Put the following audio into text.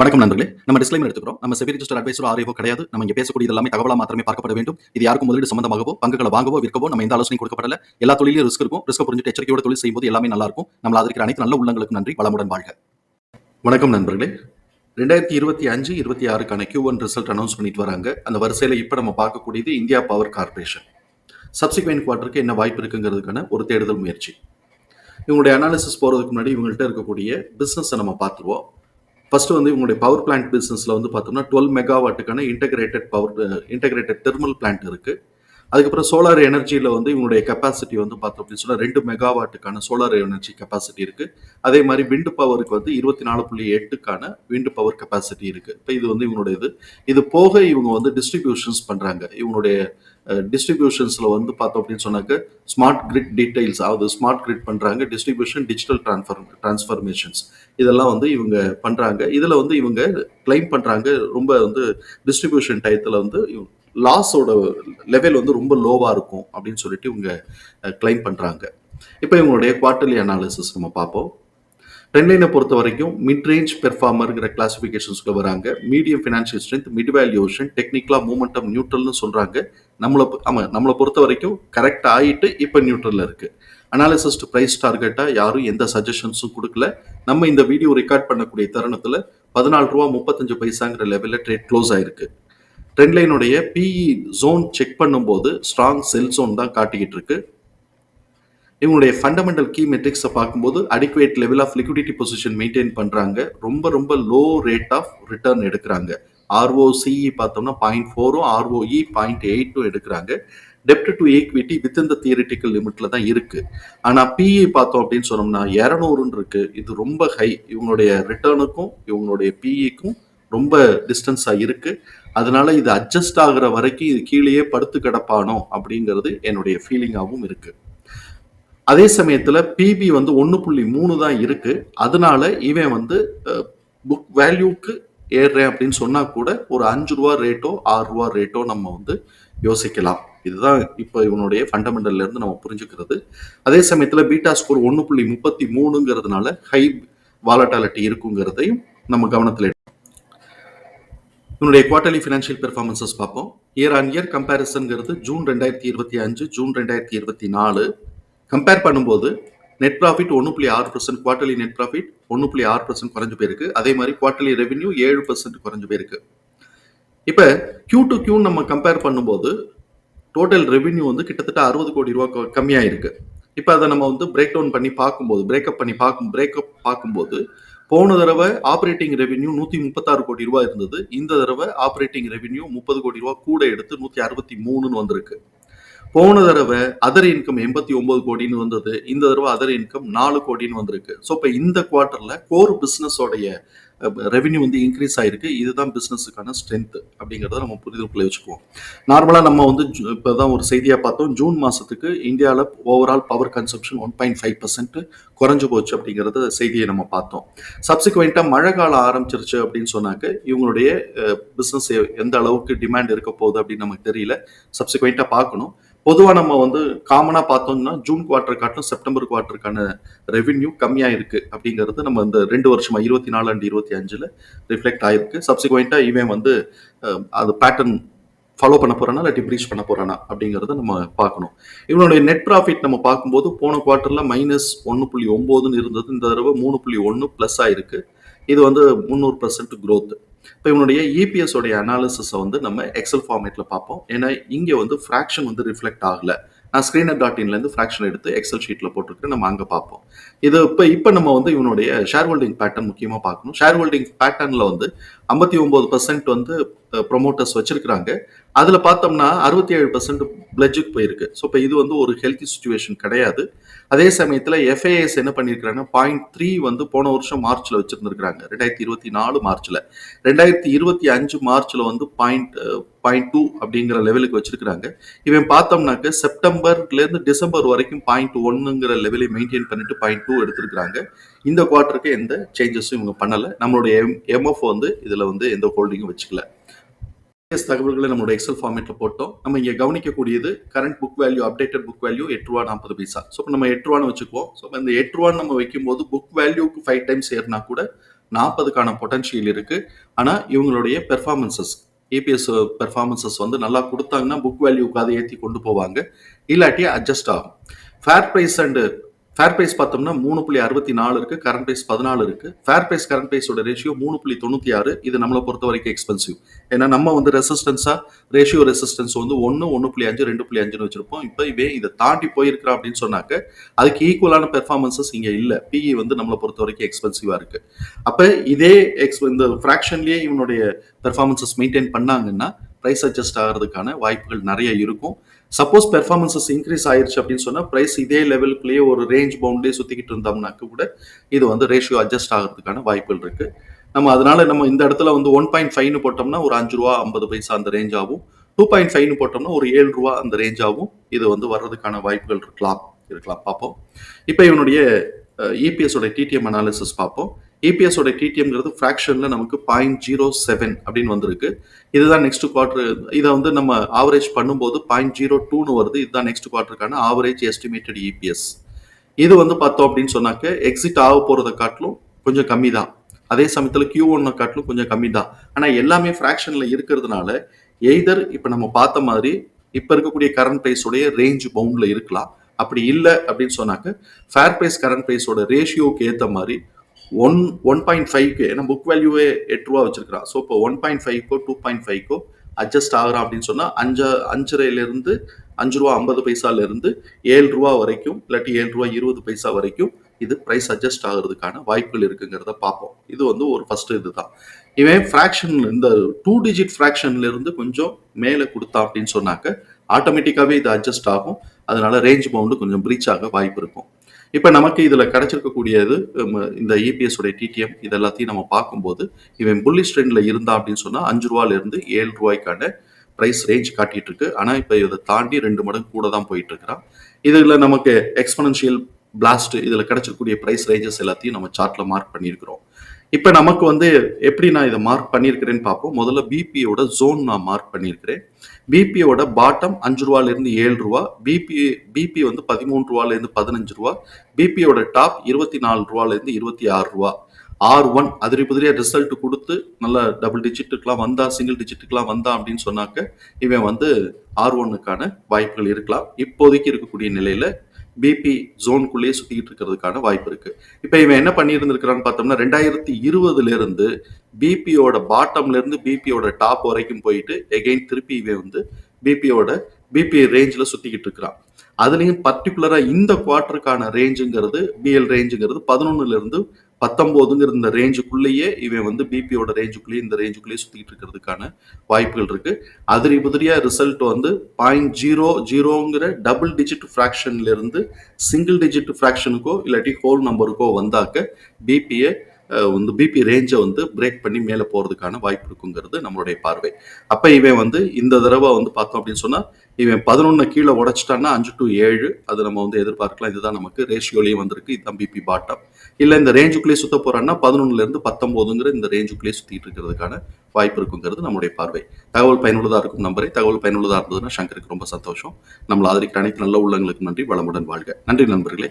வணக்கம் நண்பர்களே. நம்ம டிஸ்க்ளைமர் எடுத்துக்கிறோம். நம்ம செபி ரிஜிஸ்டர் அட்வைசர் ஆரியோ கிடையாது. நம்ம இங்கே பேசக்கூடிய எல்லாமே தகவலாக மாத்திரமே பார்க்கப்பட வேண்டும். இது யாருக்கும் முதலீடு சம்பந்தமாகவோ பங்குகளை வாங்கவோ விற்கவோ நம்ம எந்த ஆலோசனை கொடுக்கப்படல. எல்லா தொழிலும் ரிஸ்க் இருக்கும். ரிஸ்க் புரிஞ்சுட்டு எச்சரிக்கையோட தொழில் செய்யும்போது எல்லாமே நல்லா இருக்கும். நம்மள அதற்கு அனைத்து நல்ல உள்ளங்களுக்கு நன்றி. வளமுடன் வாழ்க. வணக்கம் நண்பர்களே. ரெண்டாயிரத்தி இருபத்தி அஞ்சு இருபத்தி ஆறுக்கான கியூ ஒன் ரிசல்ட் அனௌன்ஸ் பண்ணிட்டு வராங்க. அந்த வரிசையில் இப்போ நம்ம பார்க்கக்கூடியது இந்தியா பவர் கார்பரேஷன் சப்சிக்வெண்ட் குவார்ட்டருக்கு என்ன வாய்ப்பு இருக்குங்கிறதுக்கான ஒரு தேடுதல் முயற்சி. இவங்களுடைய அனாலிசிஸ் போகிறதுக்கு முன்னாடி இவங்கள்ட்ட இருக்கக்கூடிய பிஸ்னஸை நம்ம பார்த்துருவோம். ஃபர்ஸ்ட் வந்து இவங்களுடைய பவர் பிளான்ட் பிஸ்னஸில் வந்து பார்த்தோம்னா twelve மெகாவாட்டுக்கான integrated power integrated thermal plant இருக்குது அதுக்கப்புறம் சோலார் எனர்ஜியில் வந்து இவங்களுடைய கெப்பாசிட்டி வந்து பார்த்தோம் அப்படின்னு சொன்னால் ரெண்டு மெகாவாட்டுக்கான சோலார் எனர்ஜி கெப்பாசிட்டி இருக்குது அதே மாதிரி விண்டு பவருக்கு வந்து இருபத்தி நாலு புள்ளி எட்டுக்கான விண்டு பவர் கெப்பாசிட்டி இருக்குது இப்போ இது வந்து இவங்களுடைய இது இது போக இவங்க வந்து டிஸ்ட்ரிபியூஷன்ஸ் பண்ணுறாங்க இவங்களுடைய டிஸ்ட்ரிபியூஷன்ஸில் வந்து பார்த்தோம் அப்படின்னு சொன்னாக்க ஸ்மார்ட் கிரிட் டீடைல்ஸ் அதாவது ஸ்மார்ட் கிரிட் பண்ணுறாங்க டிஸ்ட்ரிபியூஷன் டிஜிட்டல் ட்ரான்ஸ்ஃபர் ட்ரான்ஸ்ஃபர்மேஷன்ஸ் இதெல்லாம் வந்து இவங்க பண்ணுறாங்க இதில் வந்து இவங்க கிளைம் பண்ணுறாங்க ரொம்ப வந்து டிஸ்ட்ரிபியூஷன் டயத்தில் வந்து லாஸோட லெவல் வந்து ரொம்ப லோவாக இருக்கும் அப்படின்னு சொல்லிட்டு இவங்க கிளைம் பண்ணுறாங்க இப்போ இவங்களுடைய குவார்டர்லி அனாலிசிஸ் நம்ம பார்ப்போம். ட்ரெண்ட்லைனை பொறுத்த வரைக்கும் மிட் ரேஞ்ச் பெர்ஃபார்மருங்கிற கிளாசிஃபிகேஷன்ஸ்க்கு வராங்க. Medium financial strength mid valuation டெக்னிக்கலாக மூமெண்டம் நியூட்ரல்னு சொல்கிறாங்க நம்மளை ஆமாம் நம்மளை பொறுத்த வரைக்கும் கரெக்ட் ஆகிட்டு இப்போ நியூட்ரலில் இருக்குது அனாலிசிஸ்ட் ப்ரைஸ் டார்கெட்டாக யாரும் எந்த சஜஷன்ஸும் கொடுக்கல. நம்ம இந்த வீடியோ ரெக்கார்ட் பண்ணக்கூடிய தருணத்தில் பதினாலு ரூபா முப்பத்தஞ்சு பைசாங்கிற லெவலில் ட்ரேட் க்ளோஸ் ஆயிருக்கு. ட்ரெண்ட் லைனுடைய பிஇ ஜோன் செக் பண்ணும்போது ஸ்ட்ராங் செல் ஜோன் தான் காட்டிக்கிட்டு இருக்கு. இவங்களுடைய ஃபண்டமெண்டல் கீ மெட்ரிக்ஸை பார்க்கும்போது adequate level of liquidity position maintain பண்ணுறாங்க ரொம்ப ரொம்ப லோ ரேட் ஆஃப் ரிட்டர்ன் எடுக்கிறாங்க. ஆர்ஓசிஇ பார்த்தோம்னா பாயிண்ட் ஃபோரும் ஆர்ஓஇ பாயிண்ட் எயிட்டும் எடுக்கிறாங்க. டெப்ட் டு ஈக்விட்டி வித் இந்த தியரிட்டிக்கல் லிமிட்ல தான் இருக்கு. ஆனா பிஇ பார்த்தோம் அப்படின்னு சொன்னோம்னா இரநூறுன்னு இருக்கு. இது ரொம்ப ஹை இவங்களுடைய ரிட்டர்னுக்கும் இவங்களுடைய பிஇக்கும் ரொம்ப டிஸ்டன்ஸாக இருக்கு. அதனால இது அட்ஜஸ்ட் ஆகுற வரைக்கும் இது கீழேயே படுத்து கிடப்பானோ அப்படிங்கிறது என்னுடைய ஃபீலிங்காகவும் இருக்கு. அதே சமயத்துல பிபி வந்து ஒன்று புள்ளி மூணு தான் இருக்கு. அதனால இவன் வந்து புக் வேல்யூக்கு ஏறுறேன் அப்படின்னு சொன்னா கூட ஒரு அஞ்சு ரூபா ரேட்டோ ஆறு ரூபா ரேட்டோ நம்ம வந்து யோசிக்கலாம். இதுதான் இப்போ இவனுடைய ஃபண்டமெண்டல்ல இருந்து நம்ம புரிஞ்சுக்கிறது. அதே சமயத்துல பீட்டா ஸ்கோர் ஒன்று புள்ளி முப்பத்தி மூணுங்கிறதுனால ஹை வாலட்டாலிட்டி இருக்குங்கிறதையும் நம்ம கவனத்தில் இவனுடைய குவார்டர்லி ஃபினான்ஷியல் பெர்ஃபார்மன்சஸ் பார்ப்போம். இயர் ஆன் இயர் கம்பேரிசன்கிறது ஜூன் ரெண்டாயிரத்தி இருபத்தி அஞ்சு ஜூன் ரெண்டாயிரத்தி இருபத்தி நாலு. கம்பேர் பண்ணும்போது நெட் ப்ராஃபிட் ஒன்று புள்ளி ஆறு பர்சன்ட் குவார்டர்லி நெட் ப்ராஃபிட் ஒன்று புள்ளி ஆறு பர்சன்ட் குறைஞ்சு போயிருக்கு. அதே மாதிரி குவார்டர்லி ரெவென்யூ ஏழு பர்சன்ட் குறைஞ்சு போயிருக்கு. இப்போ கியூ டு கியூ நம்ம கம்பேர் பண்ணும்போது டோட்டல் ரெவென்யூ வந்து கிட்டத்தட்ட அறுபது கோடி ரூபா கம்மியாக இருக்கு இப்போ அதை நம்ம வந்து பிரேக் டவுன் பண்ணி பார்க்கும்போது பிரேக்கப் பண்ணி பார்க்கும் பிரேக்கப் பார்க்கும்போது போன தடவை ஆப்ரேட்டிங் ரெவென்யூ நூற்றி முப்பத்தாறு கோடி ரூபா இருந்தது. இந்த தடவை ஆப்ரேட்டிங் ரெவென்யூ முப்பது கோடி ரூபா கூட எடுத்து நூற்றி அறுபத்தி மூணுன்னு வந்திருக்கு. போன தடவை அதர் இன்கம் எண்பத்தி ஒன்பது கோடின்னு வந்தது. இந்த தடவை அதர் இன்கம் நாலு கோடின்னு வந்திருக்கு. ஸோ இப்போ இந்த குவார்ட்டரில் கோர் பிஸ்னஸோடைய ரெவென்யூ வந்து இன்க்ரீஸ் ஆயிருக்கு. இதுதான் பிஸ்னஸுக்கான ஸ்ட்ரென்த் அப்படிங்கிறத நம்ம புரிதலுக்குள்ளே வச்சுக்குவோம். நார்மலாக நம்ம வந்து இப்போ தான் ஒரு செய்தியாக பார்த்தோம். ஜூன் மாதத்துக்கு இந்தியாவில் overall power consumption one point five percent குறைஞ்சு போச்சு அப்படிங்கிறத செய்தியை நம்ம பார்த்தோம். சப்சிக்வெண்ட்டாக மழை காலம் ஆரம்பிச்சிருச்சு அப்படின்னு சொன்னாக்க இவங்களுடைய பிஸ்னஸ் எந்த அளவுக்கு டிமாண்ட் இருக்க போகுது அப்படின்னு நமக்கு தெரியல. சப்சிக்வெண்ட்டாக பார்க்கணும். பொதுவாக நம்ம வந்து காமனாக பார்த்தோம்னா ஜூன் குவார்டர் காட்டிலும் செப்டம்பர் குவார்டருக்கான ரெவென்யூ கம்மியாக இருக்கு அப்படிங்கிறது நம்ம இந்த ரெண்டு வருஷமாக இருபத்தி நாலு அண்ட் இருபத்தி அஞ்சில் ரிஃப்ளெக்ட் ஆயிருக்கு. சப்சிக்வெண்ட்டாக இவன் வந்து அது பேட்டர்ன் ஃபாலோ பண்ண போறானா இல்லாட்டி ப்ரீச் பண்ண போறானா அப்படிங்கிறத நம்ம பார்க்கணும். இவனுடைய நெட் ப்ராஃபிட் நம்ம பார்க்கும்போது போன குவார்ட்டரில் மைனஸ் ஒன்று புள்ளி ஒம்போதுன்னு இருந்தது. இந்த தடவை மூணு புள்ளி ஒன்று ப்ளஸ் ஆயிருக்கு. இது வந்து முந்நூறு பர்சன்ட் க்ரோத் இப்போ இவனுடைய இபிஎஸ் உடைய அனாலிசிஸை வந்து நம்ம எக்ஸல் ஃபார்மேட்டில் பார்ப்போம். ஏன்னா இங்கே வந்து ஃப்ராக்ஷன் வந்து ரிஃப்ளெக்ட் ஆகலை. நான் ஸ்க்ரீனர் டாட் இன்லேருந்து ஃப்ராக்ஷன் எடுத்து எக்ஸல் ஷீட்டில் போட்டிருக்கேன் நம்ம அங்கே பார்ப்போம். இது இப்போ இப்போ நம்ம வந்து இவனுடைய ஷேர் ஹோல்டிங் பேட்டர்ன் முக்கியமாக பார்க்கணும். ஷேர் ஹோல்டிங் பேட்டர்னில் வந்து ஐம்பத்தி ஒம்பது பர்சன்ட் வந்து ப்ரொமோட்டர்ஸ் வச்சிருக்கிறாங்க. அதில் பார்த்தோம்னா அறுபத்தி ஏழு பர்சன்ட் பிளட்ஜுக்கு போயிருக்கு. ஸோ இப்போ இது வந்து ஒரு ஹெல்த்தி சுச்சுவேஷன் கிடையாது. அதே சமயத்தில் எஃப்ஐஎஸ் என்ன பண்ணியிருக்கிறாங்க பாயிண்ட் த்ரீ வந்து போன வருஷம் மார்ச்சில் வச்சுருந்துருக்காங்க ரெண்டாயிரத்தி இருபத்தி நாலு மார்ச்சில் ரெண்டாயிரத்தி இருபத்தி அஞ்சு மார்ச்சில் வந்து பாயிண்ட் பாயிண்ட் டூ அப்படிங்கிற லெவலுக்கு வச்சிருக்கிறாங்க. இவன் பார்த்தோம்னாக்க செப்டம்பர்லேருந்து டிசம்பர் வரைக்கும் பாயிண்ட் ஒன்னுங்கிற லெவலை மெயின்டைன் பண்ணிட்டு பாயிண்ட் டூ எடுத்திருக்கிறாங்க. இந்த குவார்ட்டருக்கு எந்த சேஞ்சஸும் இவங்க பண்ணலை. நம்மளுடைய எம் எம்எஃப் வந்து இதில் வந்து எந்த ஹோல்டிங்கும் வச்சுக்கல. தகவல்களை நம்மளோட எக்ஸல் ஃபார்மேட்டில் போட்டோம். நம்ம இங்கே கவனிக்கக்கூடியது current book value updated book value எட்டு ரூபா நாற்பது பைசா. ஸோ நம்ம எட்டு ரூபான்னு வச்சுக்குவோம் ஸோ இந்த எட்டு ரூபான்னு நம்ம வைக்கும்போது புக் வேல்யூக்கு ஃபைவ் டைம்ஸ் ஏறினா கூட நாற்பதுக்கான பொட்டன்ஷியல் இருக்குது ஆனால் இவங்களுடைய பெர்ஃபார்மன்சஸ் ஏபிஎஸ் பெர்ஃபார்மன்சஸ் வந்து நல்லா கொடுத்தாங்கன்னா புக் வேல்யூக்கு அதை ஏற்றி கொண்டு போவாங்க. இல்லாட்டி அட்ஜஸ்ட் ஆகும். Fair price and fair price பார்த்தோம்னா மூணு புள்ளி அறுபத்தி நாலு இருக்கு கரண்ட் பிரைஸ் பதினாலு இருக்கு. ஃபேர் பிரைஸ் கரண்ட் பிரைஸோட ரேஷியோ மூணு புள்ளி தொண்ணூற்றி ஆறு. இது நம்மளை பொறுத்த வரைக்கும் எக்ஸ்பென்சிவ் ஏன்னா நம்ம வந்து ரெசிஸ்டன்ஸா ரேஷியோ ரெசிஸ்டன்ஸ் வந்து ஒன்று ஒன்று புள்ளி அஞ்சு ரெண்டு புள்ளி அஞ்சுன்னு வச்சிருப்போம். இப்போ இவே இதை தாண்டி போயிருக்கிறா அப்படின்னு சொன்னாக்க அதுக்கு ஈக்குவலான பெர்ஃபார்மன்சஸ் இங்கே இல்லை. பிஇ வந்து நம்மளை பொறுத்த வரைக்கும் எக்ஸ்பென்சிவா இருக்கு. அப்போ இதே எக்ஸ் இந்த ஃப்ராக்ஷன்லேயே இவனுடைய பெர்ஃபார்மன்சஸ் மெயின்டைன் பண்ணாங்கன்னா ப்ரைஸ் அட்ஜஸ்ட் ஆகிறதுக்கான வாய்ப்புகள் நிறைய இருக்கும். சப்போஸ் பெர்ஃபார்மன்சஸ் இன்க்ரீஸ் ஆயிடுச்சு அப்படின்னு சொன்னால் ப்ரைஸ் இதே லெவலுக்குள்ளேயே ஒரு ரேஞ்ச் பவுண்ட்லேயே சுற்றிக்கிட்டு இருந்தோம்னாக்க கூட இது வந்து ரேஷியோ அட்ஜஸ்ட் ஆகிறதுக்கான வாய்ப்புகள் இருக்குது நம்ம அதனால நம்ம இந்த இடத்துல வந்து ஒன் பாயிண்ட் ஃபைவ்னு போட்டோம்னா ஒரு அஞ்சு ரூபா ஐம்பது பைசா அந்த ரேஞ்ச் ஆகும். டூ பாயிண்ட் ஃபைவ்னு போட்டோம்னா ஒரு ஏழு ரூபா அந்த ரேஞ்ச் ஆகும். இது வந்து வர்றதுக்கான வாய்ப்புகள் இருக்கலாம். இருக்கலாம். பார்ப்போம். இப்போ இவனுடைய இபிஎஸோட டிடிஎம் அனாலிசிஸ் பார்ப்போம். இபிஎஸோட டிடிஎம்ங்கிறது ஃப்ராக்ஷனில் நமக்கு பாயிண்ட் ஜீரோ செவன் அப்படின்னு வந்திருக்கு. இதுதான் நெக்ஸ்ட் குவார்டர் இதை வந்து நம்ம ஆவரேஜ் பண்ணும்போது பாயிண்ட் ஜீரோ டூன்னு வருது. இதுதான் நெக்ஸ்ட் குவார்டருக்கான ஆவரேஜ் எஸ்டிமேட்டட் இபிஎஸ் இது வந்து பார்த்தோம் அப்படின்னு சொன்னாக்க எக்ஸிட் ஆக போகிறத காட்டிலும் கொஞ்சம் கம்மி தான் அதே சமயத்தில் கியூ ஒன்னை காட்டிலும் கொஞ்சம் கம்மி தான் ஆனால் எல்லாமே ஃப்ராக்ஷனில் இருக்கிறதுனால எய்தர் இப்போ நம்ம பார்த்த மாதிரி இப்போ இருக்கக்கூடிய கரண்ட் ப்ரைஸோடைய ரேஞ்ச் பவுண்டில் இருக்கலாம். அப்படி இல்லை அப்படின்னு சொன்னாக்க ஃபேர் ப்ரைஸ் கரண்ட் ப்ரைஸோட ரேஷியோக்கு ஏற்ற மாதிரி ஒன் ஒன் பாயிண்ட் ஃபைவ்க்கு ஏன்னா புக் வேல்யூவே எட்டு ரூபா வச்சிருக்கிறான். ஸோ இப்போ ஒன் பாயிண்ட் ஃபைவ்க்கோ டூ பாயிண்ட் ஃபைவ்க்கோ அட்ஜஸ்ட் ஆகிறான் அப்படின்னு சொன்னால் அஞ்சு அஞ்சரைலேருந்து அஞ்சு ரூபா ஐம்பது பைசாலேருந்து ஏழு ரூபா வரைக்கும் இல்லாட்டி ஏழு ரூபா இருபது பைசா வரைக்கும் இது ப்ரைஸ் அட்ஜஸ்ட் ஆகிறதுக்கான வாய்ப்புகள் இருக்குங்கிறத பார்ப்போம். இது வந்து ஒரு ஃபர்ஸ்ட் இதுதான். இவன் ஃப்ராக்ஷன் இந்த டூ டிஜிட் ஃப்ராக்ஷன்லேருந்து கொஞ்சம் மேலே கொடுத்தான் அப்படின்னு சொன்னாக்க ஆட்டோமேட்டிக்காகவே இது அட்ஜஸ்ட் ஆகும். அதனால ரேஞ்ச் பவுண்டு கொஞ்சம் பிரீச் ஆக வாய்ப்பு இருக்கும். இப்போ நமக்கு இதில் கிடைச்சிருக்கக்கூடியது இந்த இபிஎஸ் உடைய டிடிஎம் இது எல்லாத்தையும் நம்ம பார்க்கும்போது இவன் புள்ளி ஸ்ட்ரெண்டில் இருந்தா அப்படின்னு சொன்னால் அஞ்சு ரூபாயிலிருந்து ஏழு ரூபாய்க்கான ப்ரைஸ் ரேஞ்ச் காட்டிட்டு இருக்கு ஆனால் இப்போ இதை தாண்டி ரெண்டு மடங்கு கூட தான் போயிட்டு இருக்கிறான் இதில் நமக்கு எக்ஸ்பனன்ஷியல் பிளாஸ்ட் இதில் கிடைச்சிருக்கக்கூடிய ப்ரைஸ் ரேஞ்சஸ் எல்லாத்தையும் நம்ம சார்ட்டில் மார்க் பண்ணியிருக்கிறோம். இப்போ நமக்கு வந்து எப்படி நான் இதை மார்க் பண்ணியிருக்கிறேன்னு பார்ப்போம். முதல்ல பிபியோட ஜோன் நான் மார்க் பண்ணியிருக்கிறேன். பிபியோட பாட்டம் அஞ்சு ரூபாலேருந்து ஏழு ரூபா. பிபி பிபி வந்து பதிமூணு ரூபாலேருந்து பதினஞ்சு ரூபா. பிபியோட டாப் இருபத்தி நாலு ரூபாலேருந்து இருபத்தி ஆறு ரூபா. ஆர் ஒன் அதிரி புதிரியாக ரிசல்ட் கொடுத்து நல்ல டபுள் டிஜிட்டுக்கெலாம் வந்தா சிங்கிள் டிஜிட்டுக்கெலாம் வந்தா அப்படின்னு சொன்னாக்க இவன் வந்து ஆர் ஒன்னுக்கான வாய்ப்புகள் இருக்கலாம். இப்போதைக்கு இருக்கக்கூடிய நிலையில பிபி ஜோனுக்குள்ளேயே சுற்றிக்கிட்டு இருக்கிறதுக்கான வாய்ப்பு இருக்குது இப்போ இவன் என்ன பண்ணியிருந்திருக்கிறான்னு பார்த்தோம்னா ரெண்டாயிரத்தி இருபதுலேருந்து பிபியோட பாட்டம்லேருந்து பிபியோட டாப் வரைக்கும் போயிட்டு எகெயின் திருப்பி இவன் வந்து பிபியோட பிபி ரேஞ்சில் சுற்றிக்கிட்டு இருக்கிறான். அதுலேயும் பர்டிகுலராக இந்த குவார்ட்டருக்கான ரேஞ்சுங்கிறது பிஎல் ரேஞ்சுங்கிறது பதினொன்னுலேருந்து பத்தொம்போதுங்கிற இந்த ரேஞ்சுக்குள்ளேயே இவன் வந்து பிபியோட ரேஞ்சுக்குள்ளேயே இந்த ரேஞ்சுக்குள்ளேயே சுற்றிட்டு இருக்கிறதுக்கான வாய்ப்புகள் இருக்கு. அதிரி புதிரியா ரிசல்ட் வந்து பாயிண்ட் ஜீரோ ஜீரோங்கிற டபுள் டிஜிட் ஃப்ராக்ஷன்ல இருந்து சிங்கிள் டிஜிட் ஃப்ராக்ஷனுக்கோ இல்லாட்டி ஹோல் நம்பருக்கோ வந்தாக்க பிபியை வந்து பிபி ரேஞ்சை வந்து பிரேக் பண்ணி மேலே போகிறதுக்கான வாய்ப்பு இருக்குங்கிறது நம்மளுடைய பார்வை. அப்போ இவன் வந்து இந்த தடவை வந்து பார்த்தோம் அப்படின்னு சொன்னால் இவன் பதினொன்று கீழே உடைச்சிட்டான்னா அஞ்சு டு ஏழு. அது நம்ம வந்து எதிர்பார்க்கலாம். இதுதான் நமக்கு ரேஷியோலையும் வந்திருக்கு. இதுதான் பிபி பாட்டம் இல்லை இந்த ரேஞ்சுக்குள்ளேயே சுத்த போகிறான்னா பதினொன்றுலேருந்து பத்தொம்போதுங்கிற இந்த ரேஞ்சுக்குள்ளேயே சுற்றிட்டு இருக்கிறதுக்கான வாய்ப்பு இருக்குங்கிறது நம்முடைய பார்வை. தகவல் பயனுள்ளதாக இருக்கும் நம்பரை. தகவல் பயனுள்ளதாக இருந்ததுன்னா சங்கருக்கு ரொம்ப சந்தோஷம். நம்மளை ஆதரிக்கிற அனைத்து நல்ல உள்ளங்களுக்கு நன்றி. வளமுடன் வாழ்க. நன்றி நண்பர்களே.